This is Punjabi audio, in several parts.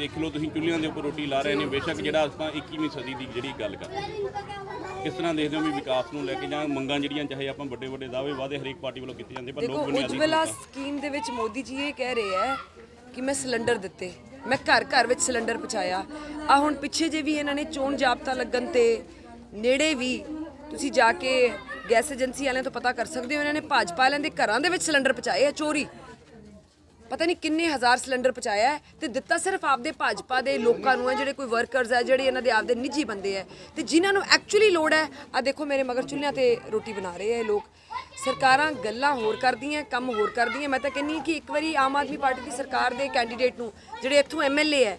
ਦੇਖ ਲਓ ਤੁਸੀਂ ਚੁੱਲ੍ਹਿਆਂ ਦੇ ਉੱਪਰ ਰੋਟੀ ਲਾ ਰਹੇ ਨੇ ਬੇਸ਼ੱਕ ਜਿਹੜਾ ਆਪਾਂ 21ਵੀਂ ਸਦੀ ਦੀ ਜਿਹੜੀ ਗੱਲ ਕਰ। ਕਿਸ ਤਰ੍ਹਾਂ ਦੇਖਦੇ ਹੋ ਵੀ ਵਿਕਾਸ ਨੂੰ ਲੈ ਕੇ ਜਾਂ ਮੰਗਾਂ ਜਿਹੜੀਆਂ ਚਾਹੇ ਆਪਾਂ ਵੱਡੇ ਵੱਡੇ ਦਾਅਵੇ ਵਾਅਦੇ ਹਰੇਕ ਪਾਰਟੀ ਵੱਲੋਂ ਕੀਤੇ ਜਾਂਦੇ ਪਰ ਲੋਕ ਬੁਨਿਆਦੀ ਉਜਵਲਾ ਸਕੀਮ ਦੇ ਵਿੱਚ ਮੋਦੀ ਜੀ ਇਹ ਕਹਿ ਰਹੇ ਹੈ ਕਿ ਮੈਂ ਸਿਲੰਡਰ ਦਿੱਤੇ ਮੈਂ ਘਰ ਘਰ ਵਿੱਚ ਸਿਲੰਡਰ ਪਹੁੰਚਾਇਆ ਆ ਹੁਣ ਪਿੱਛੇ ਜੇ ਵੀ ਇਹਨਾਂ ਨੇ ਚੋਣ ਜਾਬਤਾ ਲੱਗਣ ਤੇ ਨੇੜੇ ਵੀ ਤੁਸੀਂ ਜਾ ਕੇ ਗੈਸ ਏਜੰਸੀ ਵਾਲਿਆਂ ਤੋਂ ਪਤਾ ਕਰ ਸਕਦੇ ਹੋ ਇਹਨਾਂ ਨੇ ਭਾਜਪਾ ਵਾਲਿਆਂ ਦੇ ਘਰਾਂ ਦੇ ਵਿੱਚ ਸਿਲੰਡਰ ਪਹੁੰਚਾਏ ਆ ਚੋਰੀ ਪਤਾ ਨਹੀਂ ਕਿੰਨੇ ਹਜ਼ਾਰ ਸਿਲੰਡਰ ਪਹੁੰਚਾਇਆ ਹੈ ਤੇ ਦਿੱਤਾ ਸਿਰਫ ਆਪਦੇ ਭਾਜਪਾ ਦੇ ਲੋਕਾਂ ਨੂੰ ਹੈ ਜਿਹੜੇ ਕੋਈ ਵਰਕਰਸ ਹੈ ਜਿਹੜੇ ਇਹਨਾਂ ਦੇ ਆਪਦੇ ਨਿੱਜੀ ਬੰਦੇ ਹੈ। ਤੇ ਜਿਨ੍ਹਾਂ ਨੂੰ ਐਕਚੁਅਲੀ ਲੋੜ ਹੈ ਆ ਦੇਖੋ ਮੇਰੇ ਮਗਰ ਚੁੱਲ੍ਹਿਆਂ ਤੇ ਰੋਟੀ ਬਣਾ ਰਹੇ ਇਹ ਲੋਕ। ਸਰਕਾਰਾਂ ਗੱਲਾਂ ਹੋਰ ਕਰਦੀਆਂ ਕੰਮ ਹੋਰ ਕਰਦੀਆਂ। ਮੈਂ ਤਾਂ ਕਹਿੰਨੀ ਕਿ ਇੱਕ ਵਾਰੀ ਆਮ ਆਦਮੀ ਪਾਰਟੀ ਦੀ ਸਰਕਾਰ ਦੇ ਕੈਂਡੀਡੇਟ ਨੂੰ ਜਿਹੜੇ ਇੱਥੋਂ ਐਮਐਲਏ ਹੈ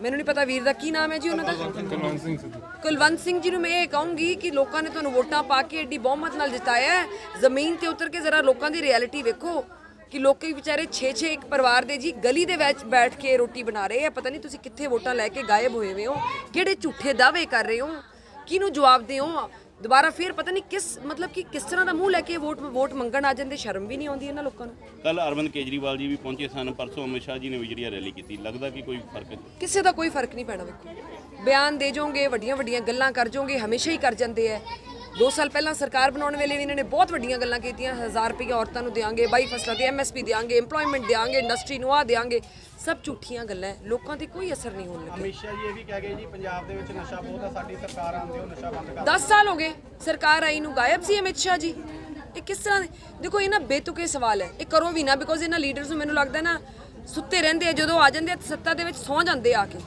ਮੈਨੂੰ ਨਹੀਂ ਪਤਾ ਵੀਰ ਦਾ ਕੀ ਨਾਮ ਹੈ ਜੀ ਉਹਨਾਂ ਦਾ। ਕੁਲਵੰਤ ਸਿੰਘ ਕੁਲਵੰਤ ਸਿੰਘ ਜੀ ਨੂੰ ਮੈਂ ਇਹ ਕਹੂੰਗੀ ਕਿ ਲੋਕਾਂ ਨੇ ਤੁਹਾਨੂੰ ਵੋਟਾਂ ਪਾ ਕੇ ਏਡੀ ਬਹੁਮਤ ਨਾਲ ਜਿਤਾਇਆ ਹੈ। ਜ਼ਮੀਨ ਤੇ ਉਤਰ ਕੇ ਜ਼ਰਾ ਲੋਕਾਂ ਦੀ ਰਿਐਲਿਟੀ ਵੇਖੋ। ਕਿ ਲੋਕੀ ਵਿਚਾਰੇ 6-6 ਇੱਕ ਪਰਿਵਾਰ ਦੇ ਜੀ ਗਲੀ ਦੇ ਵਿੱਚ ਬੈਠ ਕੇ ਰੋਟੀ ਬਣਾ ਰਹੇ ਆ ਪਤਾ ਨਹੀਂ ਤੁਸੀਂ ਕਿੱਥੇ ਵੋਟਾਂ ਲੈ ਕੇ ਗਾਇਬ ਹੋਏ ਹੋਏ ਹੋ ਕਿਹੜੇ ਝੂਠੇ ਦਾਅਵੇ ਕਰ ਰਹੇ ਹੋ ਕਿਹਨੂੰ ਜਵਾਬ ਦਿਓ? ਦੁਬਾਰਾ ਫੇਰ ਪਤਾ ਨਹੀਂ ਕਿਸ ਮਤਲਬ ਕਿ ਕਿਸ ਤਰ੍ਹਾਂ ਦਾ ਮੂੰਹ ਲੈ ਕੇ ਵੋਟ ਵੋਟ ਮੰਗਣ ਆ ਜਾਂਦੇ ਸ਼ਰਮ ਵੀ ਨਹੀਂ ਆਉਂਦੀ ਇਹਨਾਂ ਲੋਕਾਂ ਨੂੰ? ਕੱਲ ਅਰਵਿੰਦ ਕੇਜਰੀਵਾਲ ਜੀ ਵੀ ਪਹੁੰਚੇ ਸਨ ਪਰਸੋਂ ਅਮਿਤ ਸ਼ਾਹ ਜੀ ਨੇ ਵੀ ਜਿਹੜੀ ਰੈਲੀ ਕੀਤੀ। ਲੱਗਦਾ ਕਿ ਕੋਈ ਫ਼ਰਕ ਕਿਸੇ ਦਾ ਕੋਈ ਫ਼ਰਕ ਨਹੀਂ ਪੈਣਾ ਵੇਖੋ। ਬਿਆਨ ਦੇ ਜਾਓਗੇ ਵੱਡੀਆਂ ਵੱਡੀਆਂ ਗੱਲਾਂ ਕਰ ਜਾਓਗੇ ਹਮੇਸ਼ਾ ਹੀ ਕਰ ਜਾਂਦੇ ਐ 2 ਸਾਲ ਪਹਿਲਾਂ ਸਰਕਾਰ ਬਣਾਉਣ ਵੇਲੇ ਵੀ ਇਹਨਾਂ ਨੇ ਬਹੁਤ ਵੱਡੀਆਂ ਗੱਲਾਂ ਕੀਤੀਆਂ 1000 ਰੁਪਏ ਔਰਤਾਂ ਨੂੰ ਦੇਾਂਗੇ ਬਾਈ ਫਸਲਾਂ ਤੇ ਐਮਐਸਪੀ ਦੇਾਂਗੇ EMPLOYMENT ਦੇਾਂਗੇ ਇੰਡਸਟਰੀ ਨੂੰ ਆ ਦੇਾਂਗੇ ਸਭ ਝੂਠੀਆਂ ਗੱਲਾਂ ਹੈ ਲੋਕਾਂ ਤੇ ਕੋਈ ਅਸਰ ਨਹੀਂ ਹੋਣ ਲੱਗਿਆ ਅਮਿਤ ਸ਼ਾਹ ਜੀ ਇਹ ਵੀ ਕਹਿ ਗਏ ਜੀ ਪੰਜਾਬ ਦੇ ਵਿੱਚ ਨਸ਼ਾ ਬਹੁਤ ਆ ਸਾਡੀ ਸਰਕਾਰ ਆਉਂਦੀ ਉਹ ਨਸ਼ਾ ਬੰਦ ਕਰ 10 ਸਾਲ ਹੋ ਗਏ ਸਰਕਾਰ ਆਈ ਨੂੰ ਗਾਇਬ ਸੀ ਅਮਿਤ ਸ਼ਾਹ ਜੀ। ਇਹ ਕਿਸ ਤਰ੍ਹਾਂ ਦੇ ਦੇਖੋ ਇਹ ਨਾ ਬੇਤੁਕੇ ਸਵਾਲ ਹੈ ਇਹ ਕਰੋ ਵੀ ਨਾ ਬਿਕੋਜ਼ ਇਹਨਾਂ ਲੀਡਰਸ ਨੂੰ ਮੈਨੂੰ ਲੱਗਦਾ ਨਾ ਸੁੱਤੇ ਰਹਿੰਦੇ ਆ ਜਦੋਂ ਆ ਜਾਂਦੇ ਆ ਸੱਤਾ ਦੇ ਵਿੱਚ ਸੌਂ ਜਾਂਦੇ ਆ ਕੇ।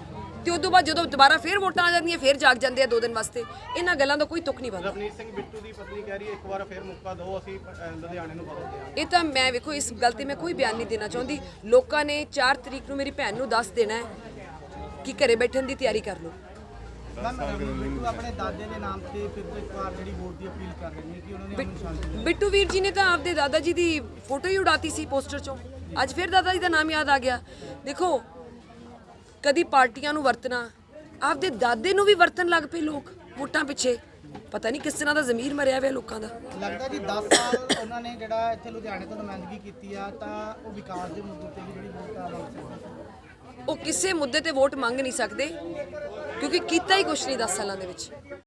ਤੇ ਉਦੋਂ ਬਾਅਦ ਜਦੋਂ ਦੁਬਾਰਾ ਫੇਰ ਵੋਟਾਂ ਆ ਜਾਂਦੀਆਂ ਫੇਰ ਜਾਗ ਜਾਂਦੇ ਆ ਦੋ ਦਿਨ ਵਾਸਤੇ। ਇਹਨਾਂ ਗੱਲਾਂ ਦਾ ਕੋਈ ਤੁਕ ਨਹੀਂ ਬਣਦਾ। ਰਵਨੀਤ ਸਿੰਘ ਬਿੱਟੂ ਦੀ ਪਤਨੀ ਕਹਿ ਰਹੀ ਹੈ ਇੱਕ ਵਾਰ ਫਿਰ ਮੌਕਾ ਦਿਓ ਅਸੀਂ ਲੁਧਿਆਣੇ ਨੂੰ ਬਦਲਦੇ ਹਾਂ। ਇਹ ਤਾਂ ਮੈਂ ਵੇਖੋ ਇਸ ਗੱਲ ਤੇ ਮੈਂ ਕੋਈ ਬਿਆਨ ਨਹੀਂ ਦੇਣਾ ਚਾਹੁੰਦੀ। ਲੋਕਾਂ ਨੇ 4 ਤਰੀਕ ਨੂੰ ਮੇਰੀ ਭੈਣ ਨੂੰ ਦੱਸ ਦੇਣਾ ਹੈ ਕਿ ਘਰੇ ਬੈਠਣ ਦੀ ਤਿਆਰੀ ਕਰ ਲਓ। ਬਿੱਟੂ ਆਪਣੇ ਦਾਦੇ ਦੇ ਨਾਮ ਤੇ ਫਿਰ ਤੋਂ ਇੱਕ ਵਾਰ ਜਿਹੜੀ ਵੋਟ ਦੀ ਅਪੀਲ ਕਰ ਰਹੇ ਨੇ ਕਿ ਉਹਨਾਂ ਨੇ ਅਮਨ ਸ਼ਾਂਤੀ ਬਿੱਟੂ ਵੀਰ ਜੀ ਨੇ ਤਾਂ ਆਪਦੇ ਦਾਦਾ ਜੀ ਦੀ ਫੋਟੋ ਹੀ ਉਡਾਤੀ ਸੀ ਪੋਸਟਰ ਚੋਂ। ਅੱਜ ਫਿਰ ਦਾਦਾ ਜੀ ਦਾ ਨਾਮ ਯਾਦ ਆ ਗਿਆ। ਦੇਖੋ ਕਦੀ ਪਾਰਟੀਆਂ ਨੂੰ ਵਰਤਣਾ ਆਪਦੇ ਦਾਦੇ ਨੂੰ ਵੀ ਵਰਤਣ ਲੱਗ ਪਏ ਲੋਕ ਵੋਟਾਂ ਪਿੱਛੇ। ਪਤਾ ਨਹੀਂ ਕਿਸ ਤਰ੍ਹਾਂ ਦਾ ਜ਼ਮੀਰ ਮਰਿਆ ਹੋਇਆ ਲੋਕਾਂ ਦਾ। ਲੱਗਦਾ ਜੀ 10 ਸਾਲ ਉਹਨਾਂ ਨੇ ਜਿਹੜਾ ਇੱਥੇ ਲੁਧਿਆਣੇ ਤੋਂ ਨੁਮਾਇੰਦਗੀ ਕੀਤੀ ਆ ਤਾਂ ਉਹ ਵਿਕਾਸ ਦੇ ਮੁੱਦੇ ਤੇ ਜਿਹੜੀ ਵੋਟ ਆ ਉਹ ਕਿਸੇ ਮੁੱਦੇ ਤੇ ਵੋਟ ਮੰਗ ਨਹੀਂ ਸਕਦੇ ਕਿਉਂਕਿ ਕੀਤਾ ਹੀ ਕੁਛ ਨਹੀਂ 10 ਸਾਲਾਂ ਦੇ ਵਿੱਚ।